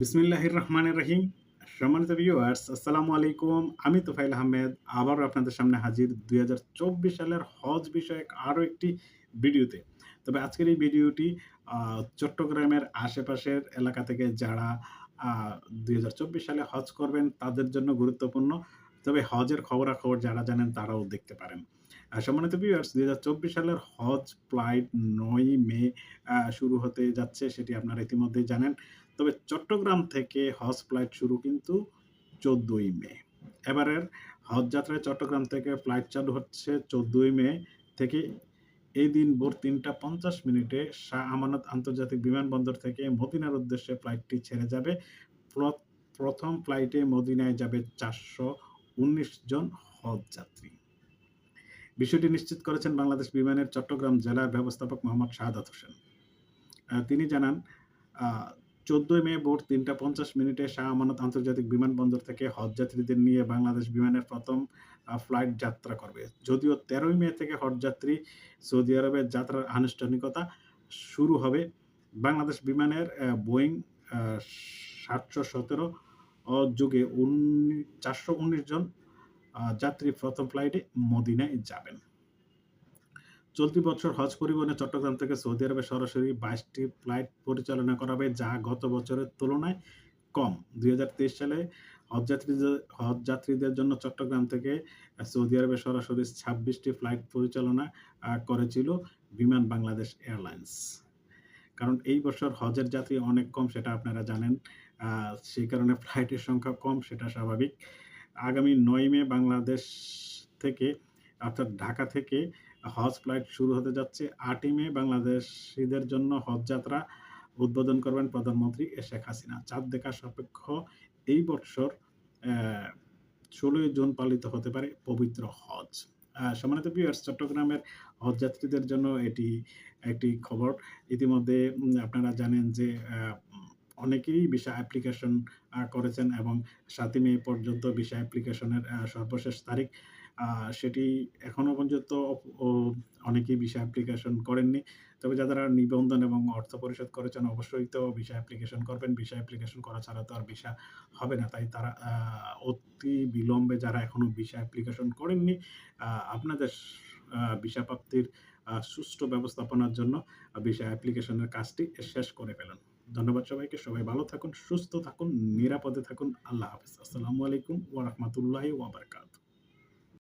বিসমিল্লাহির রহমানির রহিম। সম্মানিত ভিউয়ার্স আসসালামু আলাইকুম। আমি তোফাইল আহমেদ। আবারও আপনাদের সামনে হাজির দু হাজার চব্বিশ সালের হজ বিষয়ক আরও একটি ভিডিওতে। তবে আজকের এই ভিডিওটি চট্টগ্রামের আশেপাশের এলাকা থেকে যারা দুই হাজার চব্বিশ সালে হজ করবেন, তাদের জন্য গুরুত্বপূর্ণ। তবে হজের খবরাখবর যারা জানেন, তারাও দেখতে পারেন। সম্মানিত ভিউয়ার্স দুই হাজার চব্বিশ সালের হজ ফ্লাইট নয় মে শুরু হতে যাচ্ছে, সেটি আপনারা ইতিমধ্যেই জানেন। তবে চট্টগ্রাম থেকে হজ ফ্লাইট শুরু কিন্তু চোদ্দই মে। এবারের হজ যাত্রায় চট্টগ্রাম থেকে ফ্লাইট চালু হচ্ছে চোদ্দই মে থেকে। এই দিন ভোর তিনটা পঞ্চাশ মিনিটে শাহ আমানত আন্তর্জাতিক বিমানবন্দর থেকে মদিনার উদ্দেশ্যে ফ্লাইটটি ছেড়ে যাবে। প্র- প্রথম ফ্লাইটে মদিনায় যাবে চারশো উনিশ জন হজ যাত্রী। বিষয়টি নিশ্চিত করেছেন বাংলাদেশ বিমানের চট্টগ্রাম জেলার ব্যবস্থাপক মোহাম্মদ শাহাদাত হোসেন। তিনি জানান চোদ্দই মে ভোর তিনটা পঞ্চাশ মিনিটে শাহ আমানত আন্তর্জাতিক বিমানবন্দর থেকে হজ যাত্রীদের নিয়ে বাংলাদেশ বিমানের প্রথম ফ্লাইট যাত্রা করবে। যদিও তেরোই মে থেকে হজ যাত্রী সৌদি আরবের যাত্রার আনুষ্ঠানিকতা শুরু হবে। বাংলাদেশ বিমানের বোয়িং সাতশো সতেরো যুগে চারশো উনিশ জন যাত্রী প্রথম ফ্লাইটে মদিনায় যাবেন। চলতি বছর হজ পরিবহনে চট্টগ্রাম থেকে সৌদি আরবে সরাসরি বাইশটি ফ্লাইট পরিচালনা করা হবে যা গত বছরের তুলনায় কম। দুই হাজার তেইশ সালে হজ যাত্রীদের হজ যাত্রীদের জন্য চট্টগ্রাম থেকে সৌদি আরবে সরাসরি ছাব্বিশটি ফ্লাইট পরিচালনা করেছিল বিমান বাংলাদেশ এয়ারলাইন্স। কারণ এই বছর হজের যাত্রী অনেক কম, সেটা আপনারা জানেন। সেই কারণে ফ্লাইটের সংখ্যা কম, সেটা স্বাভাবিক। আগামী নয় মে বাংলাদেশ থেকে, অর্থাৎ ঢাকা থেকে হজ ফ্লাইট শুরু হতে যাচ্ছে। আটই মে বাংলাদেশিদের জন্য হজ যাত্রা উদ্বোধন করবেন প্রধানমন্ত্রী শেখ হাসিনা। চাঁদ দেখা সাপেক্ষ এই বছর ষোলোই জুন পালিত হতে পারে পবিত্র হজ। সম্মানিত ভিউয়ার্স চট্টগ্রামের হজযাত্রীদের জন্য এটি একটি খবর। ইতিমধ্যে আপনারা জানেন যে অনেকেই ভিসা অ্যাপ্লিকেশন করেছেন এবং সাতই মে পর্যন্ত ভিসা অ্যাপ্লিকেশনের সর্বশেষ তারিখ সেটি এখনও পর্যন্ত অনেকেই ভিসা অ্যাপ্লিকেশন করেননি। তবে যারা নিবন্ধন এবং অর্থ পরিশোধ করেছেন অবশ্যই তো ভিসা অ্যাপ্লিকেশন করবেন। ভিসা অ্যাপ্লিকেশন করা ছাড়া তো আর ভিসা হবে না। তাই তারা অতি বিলম্বে যারা এখনও ভিসা অ্যাপ্লিকেশন করেননি আপনাদের আহ, ভিসা প্রাপ্তির সুষ্ঠু ব্যবস্থাপনার জন্য ভিসা অ্যাপ্লিকেশনের কাজটি শেষ করে ফেলেন। ধন্যবাদ সবাইকে। সবাই ভালো থাকুন, সুস্থ থাকুন, নিরাপদে থাকুন। আল্লাহ হাফিজ। আসসালামু আলাইকুম ওয়া বারাকাতুহু।